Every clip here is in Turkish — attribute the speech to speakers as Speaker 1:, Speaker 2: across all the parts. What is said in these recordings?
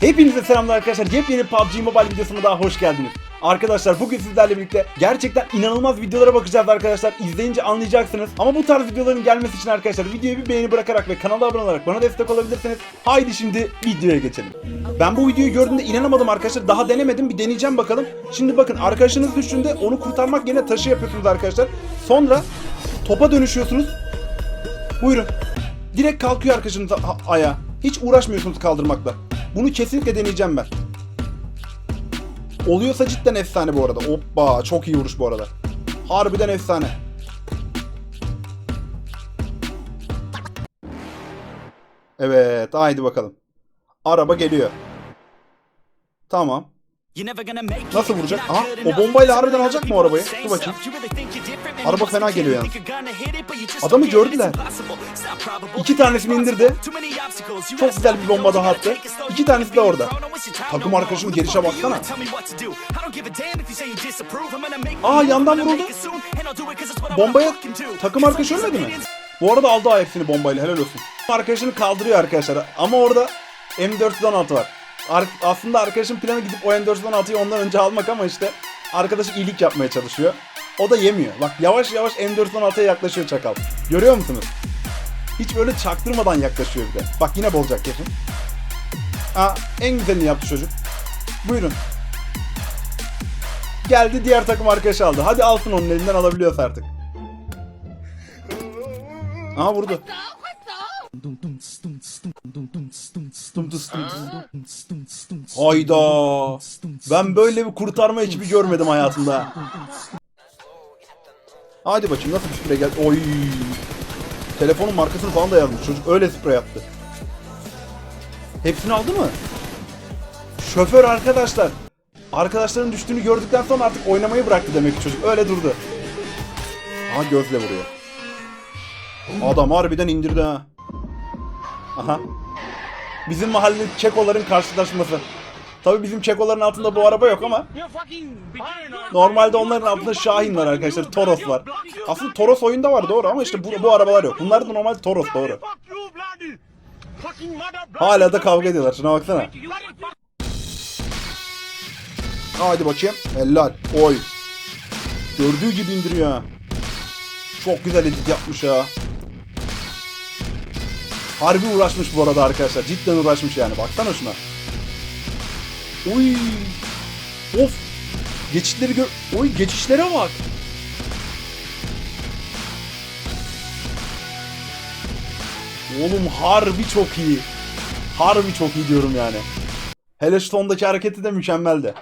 Speaker 1: Hepinize selamlar arkadaşlar. Yepyeni PUBG Mobile videosuna daha hoş geldiniz. Arkadaşlar bugün sizlerle birlikte gerçekten inanılmaz videolara bakacağız arkadaşlar. İzleyince anlayacaksınız. Ama bu tarz videoların gelmesi için arkadaşlar videoyu bir beğeni bırakarak ve kanala abone olarak bana destek olabilirsiniz. Haydi şimdi videoya geçelim. Ben bu videoyu gördüğümde inanamadım arkadaşlar. Daha denemedim. Bir deneyeceğim bakalım. Şimdi bakın arkadaşınız düştüğünde onu kurtarmak yerine taşı yapıyorsunuz arkadaşlar. Sonra topa dönüşüyorsunuz. Buyurun. Direkt kalkıyor arkadaşınız ayağa. Hiç uğraşmıyorsunuz kaldırmakla. Bunu kesinlikle deneyeceğim ben. Oluyorsa cidden efsane bu arada. Hoppa çok iyi vuruş bu arada. Harbiden efsane. Evet haydi bakalım. Araba geliyor. Tamam.
Speaker 2: Nasıl vuracak? Aha o bombayla harbiden alacak mı arabayı? Dur bakayım.
Speaker 1: Araba fena geliyor yalnız. Adamı gördüler. İki tanesini indirdi. Çok güzel bir bomba daha attı. İki tanesi de orada. Takım arkadaşının gelişe baksana. Aa yandan vuruldu. Bombaya takım arkadaşı ölmedi mi? Bu arada aldı hepsini bombayla helal olsun. Arkadaşını kaldırıyor arkadaşlar ama orada M416 var. Ar- aslında arkadaşın planı gidip o M416'yı ondan önce almak ama işte arkadaşı iyilik yapmaya çalışıyor. O da yemiyor. Bak yavaş yavaş M416'ya yaklaşıyor çakal. Görüyor musunuz? Hiç böyle çaktırmadan yaklaşıyor bir de. Bak yine bozacak kesin. Aa, en güzelini yaptı çocuk. Buyurun. Geldi diğer takım arkadaşı aldı. Hadi alsın onun elinden alabiliyorsa artık. Aha vurdu. Hayda. Ben böyle bir kurtarma ekibi görmedim hayatımda. Hadi bakayım nasıl bir sprey geldi. Oy. Telefonun markasını falan da yazmış. Çocuk öyle sprey attı. Hepsini aldı mı? Şoför arkadaşlar. Arkadaşların düştüğünü gördükten sonra artık oynamayı bıraktı demek ki çocuk. Öyle durdu. Aha gözle vuruyor. Adam harbiden indirdi ha. Aha. Bizim mahallenin Çekoların karşılaşması. Tabii bizim Çekoların altında bu araba yok ama normalde onların altında Şahin var arkadaşlar. Toros var. Aslında Toros oyunda var doğru ama işte bu, bu arabalar yok. Bunlar da normal Toros doğru. Hala da kavga ediyorlar. Şuna baksana. Hadi bakayım. Helal. Oy. Gördüğü gibi indiriyor ha. Çok güzel edit yapmış ha. Harbi uğraşmış bu arada arkadaşlar. Cidden uğraşmış yani. Baksana şuna. Oy. Of. Geçişleri gör... Oy geçişlere bak. Oğlum harbi çok iyi. Harbi çok iyi diyorum yani. Hele sondaki hareketi de mükemmeldi.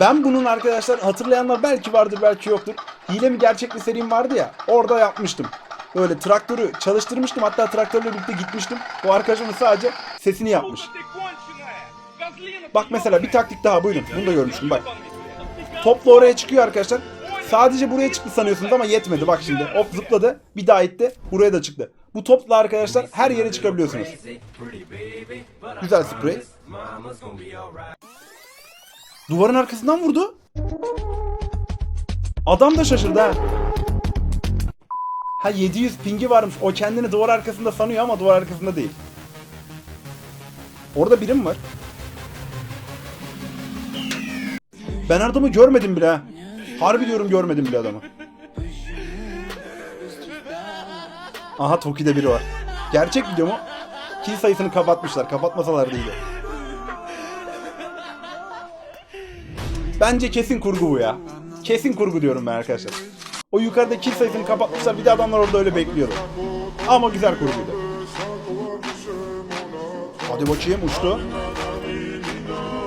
Speaker 1: Ben bunun arkadaşlar hatırlayanlar belki vardır belki yoktur. Hile mi gerçek mi serim vardı ya orada yapmıştım. Böyle traktörü çalıştırmıştım hatta traktörle birlikte gitmiştim. Bu arkadaşımın sadece sesini yapmış. Bak mesela bir taktik daha buyurun. Bunu da görmüştüm bak. Topla oraya çıkıyor arkadaşlar. Sadece buraya çıktı sanıyorsunuz ama yetmedi. Bak şimdi hop zıpladı. Bir daha itti. Buraya da çıktı. Bu topla arkadaşlar her yere çıkabiliyorsunuz. Güzel sprey. Duvarın arkasından vurdu. Adam da şaşırdı ha. Ha 700 pingi varmış. O kendini duvar arkasında sanıyor ama duvar arkasında değil. Orada birim var. Ben adamı görmedim bile ha. Harbi diyorum görmedim bile adamı. Aha Toki'de biri var. Gerçek video mu? Kill sayısını kapatmışlar. Kapatmasalar değil. Bence kesin kurgu bu ya. Kesin kurgu diyorum ben arkadaşlar. O yukarıda kill sayısını kapatmışlar. Bir de adamlar orada öyle bekliyordu. Ama güzel kurguydu. Hadi bakayım uçtu.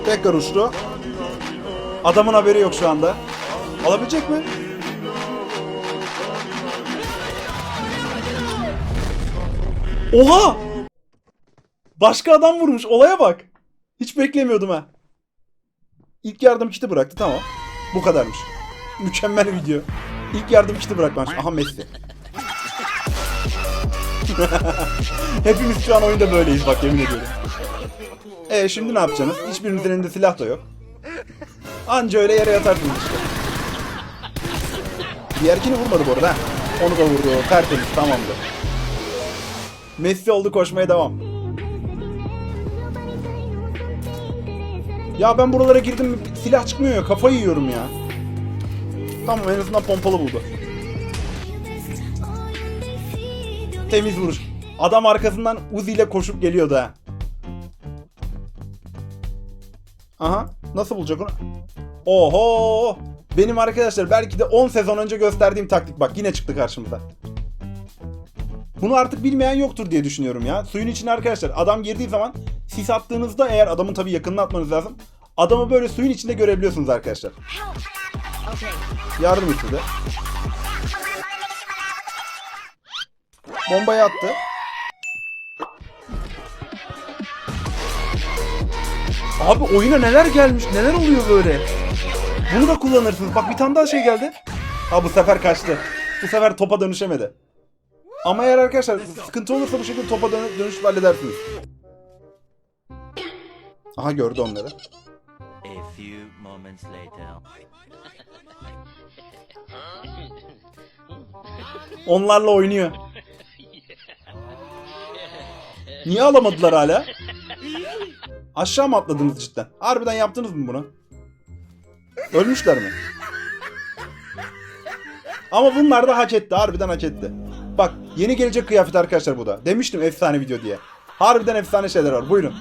Speaker 1: Tekrar uçtu. Adamın haberi yok şu anda. Alabilecek mi? Oha! Başka adam vurmuş. Olaya bak. Hiç beklemiyordum ha. İlk yardım kiti bıraktı tamam. Bu kadarmış. Mükemmel video. İlk yardım kiti bırakmış. Aha Messi. Hepimiz şu an oyunda böyleyiz bak yemin ediyorum. E şimdi ne yapacaksınız? Hiçbirinizin elinde silah da yok. Anca öyle yere yatarsınız işte. Diğerkini vurmadı bu arada. Onu da vurdu. Tertemiz tamamdır. Messi oldu koşmaya devam. Ya ben buralara girdim silah çıkmıyor ya kafayı yiyorum ya. Tamam en azından pompalı buldu. Temiz vuruş. Adam arkasından Uzi ile koşup geliyordu ha. Aha. Nasıl bulacak onu? Oho! Benim arkadaşlar belki de 10 sezon önce gösterdiğim taktik bak yine çıktı karşımıza. Bunu artık bilmeyen yoktur diye düşünüyorum ya. Suyun içine arkadaşlar adam girdiği zaman sis attığınızda eğer adamın tabii yakınına atmanız lazım. Adamı böyle suyun içinde görebiliyorsunuz arkadaşlar. Yardım istedi. Bombayı attı. Abi oyuna neler gelmiş, neler oluyor böyle? Bunu da kullanırsınız. Bak bir tane daha şey geldi. Ha bu sefer kaçtı. Bu sefer topa dönüşemedi. Ama eğer arkadaşlar sıkıntı olursa bu şekilde topa dön dönüşüp halledersiniz. Aha gördü onları.
Speaker 3: A few moments later.
Speaker 1: Onlarla oynuyor. Niye alamadılar hala? Aşağı mı atladınız cidden? Harbiden yaptınız mı bunu? Ölmüşler mi? Ama bunlar da hak etti. Harbiden hak etti. Bak yeni gelecek kıyafet arkadaşlar bu da. Demiştim efsane video diye. Harbiden efsane şeyler var. Buyurun.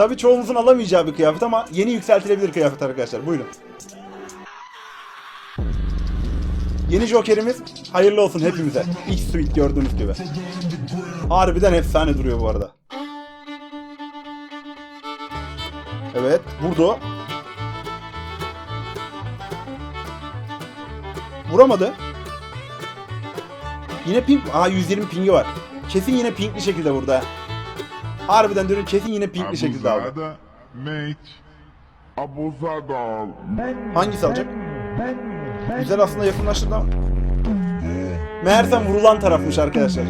Speaker 1: Tabii çoğunuzun alamayacağı bir kıyafet ama yeni yükseltilebilir kıyafet arkadaşlar. Buyurun. Yeni Joker'imiz hayırlı olsun hepimize. İlk suite gördüğünüz gibi. Harbiden efsane duruyor bu arada. Evet, vurdu. Vuramadı. Yine ping... Aa 120 pingi var. Kesin yine pingli şekilde ha. Harbiden diyorum kesin yine pingli şekilde aldı.
Speaker 4: Mate. Abusada.
Speaker 1: Hangisi alacak? Güzel aslında yakınlaştırdı ama. Meğersem vurulan tarafmış arkadaşlar.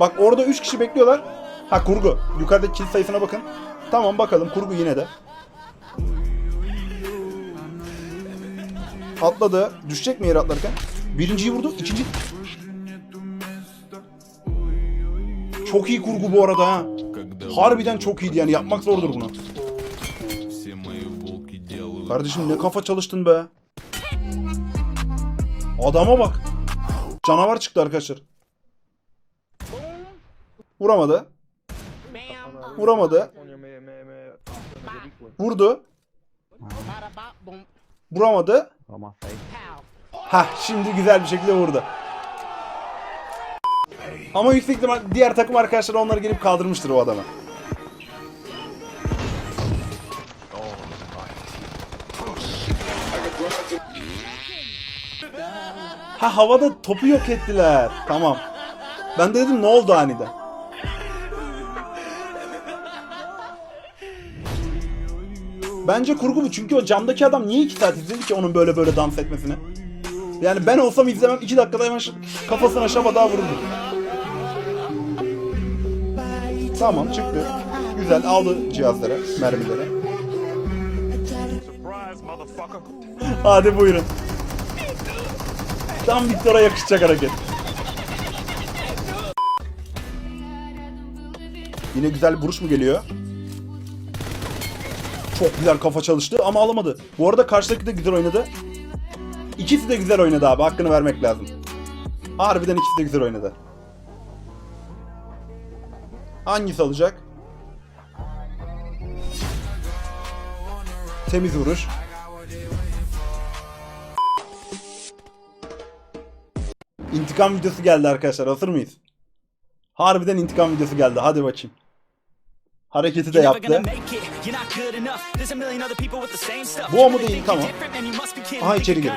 Speaker 1: Bak orada 3 kişi bekliyorlar. Ha kurgu. Yukarıdaki kill sayısına bakın. Tamam bakalım kurgu yine de. Atladı. Düşecek mi yere atlarken? Birinciyi vurdu. ikinci... çok iyi kurgu bu arada ha. Harbiden çok iyiydi yani yapmak zordur bunu. Kardeşim ne kafa çalıştın be. Adama bak. Canavar çıktı arkadaşlar. Vuramadı. Vuramadı. Vurdu. Vuramadı. Ha şimdi güzel bir şekilde vurdu. Ama yüksek ihtimal diğer takım arkadaşlar onları gelip kaldırmıştır o adamı. Ha havada topu yok ettiler. Tamam. Ben de dedim ne oldu aniden? Bence kurgu bu çünkü o camdaki adam niye iki saat izledi ki onun böyle böyle dans etmesini? Yani ben olsam izlemem iki dakikada hemen kafasına şaba daha vururdum. Tamam çıktı. Güzel aldı cihazları, mermileri. Hadi buyurun. Tam Victor'a yakışacak hareket. Yine güzel bir vuruş mu geliyor? Çok güzel kafa çalıştı ama alamadı. Bu arada karşıdaki de güzel oynadı. İkisi de güzel oynadı abi. Hakkını vermek lazım. Harbiden ikisi de güzel oynadı. Hangisi alacak? Temiz vuruş. İntikam videosu geldi arkadaşlar. Hazır mıyız? Harbiden intikam videosu geldi. Hadi bakayım. Hareketi de yaptı.
Speaker 5: Gonna make it. You're not good enough. There's a million other people with the same stuff.
Speaker 1: Bu o mu değil? Tamam. Aha, içeri girdi.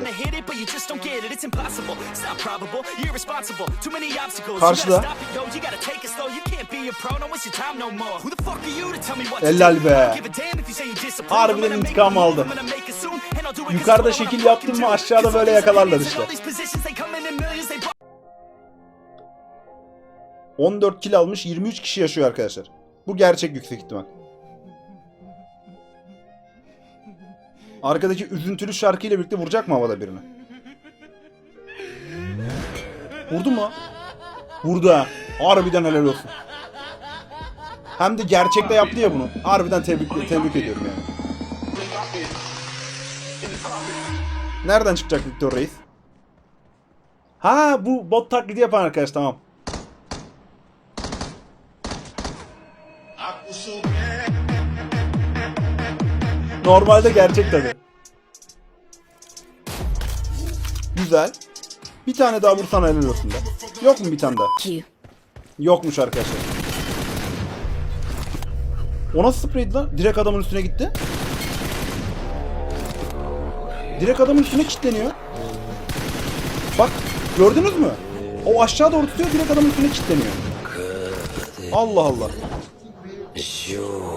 Speaker 1: Karşıda.
Speaker 5: You gotta stop it, yo. You gotta take it slow. You can't be a pro. Don't waste your time no more. Who the fuck are you to tell me what to
Speaker 1: Helal be. Harbiden intikam aldı. Yukarıda şekil yaptın mı aşağıda böyle yakalarlar işte.
Speaker 5: opinions and all these positions, they come in in millions, they
Speaker 1: 14 kill almış 23 kişi yaşıyor arkadaşlar. Bu gerçek yüksek ihtimal. Arkadaki üzüntülü şarkıyla birlikte vuracak mı havada birini? Vurdu mu? Vurdu ha. Harbiden helal olsun.
Speaker 2: Hem de gerçekte yaptı ya bunu. Harbiden tebrik, tebrik ediyorum yani. Nereden çıkacak Victor Reis?
Speaker 1: Ha bu bot taklidi yapan arkadaş tamam. Normalde gerçek tabi.
Speaker 2: Güzel. Bir tane daha vursana helal olsun da. Yok mu bir tane daha? Yokmuş arkadaşlar. O nasıl spreydi lan? Direkt adamın üstüne gitti. Direkt adamın üstüne kilitleniyor. Bak gördünüz mü? O aşağı doğru tutuyor direkt adamın üstüne kilitleniyor. Allah Allah.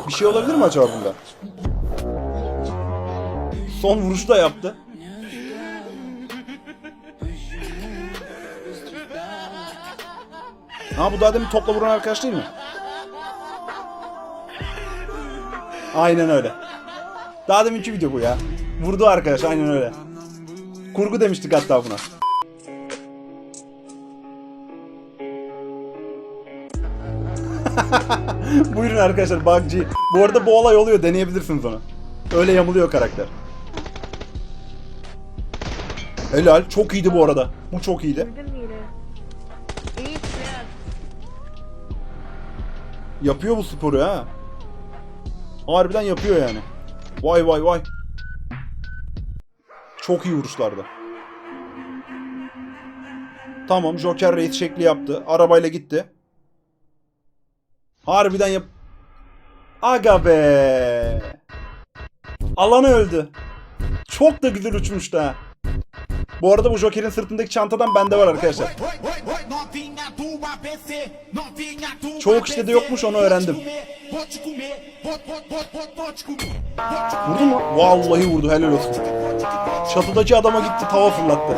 Speaker 2: Bir şey olabilir mi acaba bunda? Son vuruşu da yaptı. Ha bu daha demin topla vuran arkadaş değil mi?
Speaker 1: Aynen öyle. Daha deminki video bu ya. Vurdu arkadaş aynen öyle. Kurgu demiştik hatta buna. Buyurun arkadaşlar Buggy. Bu arada bu olay oluyor deneyebilirsiniz onu. Öyle yamuluyor karakter.
Speaker 2: Helal. Çok iyiydi bu arada. Bu çok iyiydi. Yapıyor bu sporu ha. Harbiden yapıyor yani. Vay vay vay. Çok iyi vuruşlardı. Tamam Joker Race şekli yaptı. Arabayla gitti. Harbiden yap...
Speaker 1: Aga be. Alan öldü. Çok da güzel uçmuştu ha. Bu arada bu Joker'in sırtındaki çantadan bende var arkadaşlar.
Speaker 2: Çoğu kişide de yokmuş onu öğrendim. Vurdu mu? Vallahi vurdu helal olsun.
Speaker 1: Çatıdaki adama gitti tava fırlattı.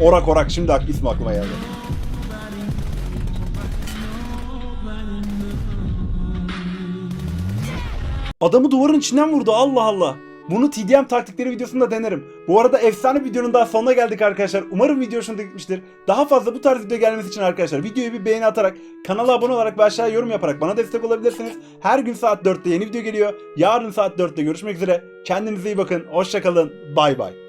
Speaker 2: Orak orak şimdi ismi aklıma geldi.
Speaker 1: Adamı duvarın içinden vurdu Allah Allah. Bunu TDM taktikleri videosunda denerim. Bu arada efsane videonun daha sonuna geldik arkadaşlar. Umarım video hoşunuza gitmiştir. Daha fazla bu tarz video gelmesi için arkadaşlar videoyu bir beğeni atarak, kanala abone olarak ve aşağıya yorum yaparak bana destek olabilirsiniz. Her gün saat 4'te yeni video geliyor. Yarın saat 4'te görüşmek üzere. Kendinize iyi bakın. Hoşçakalın. Bay bay.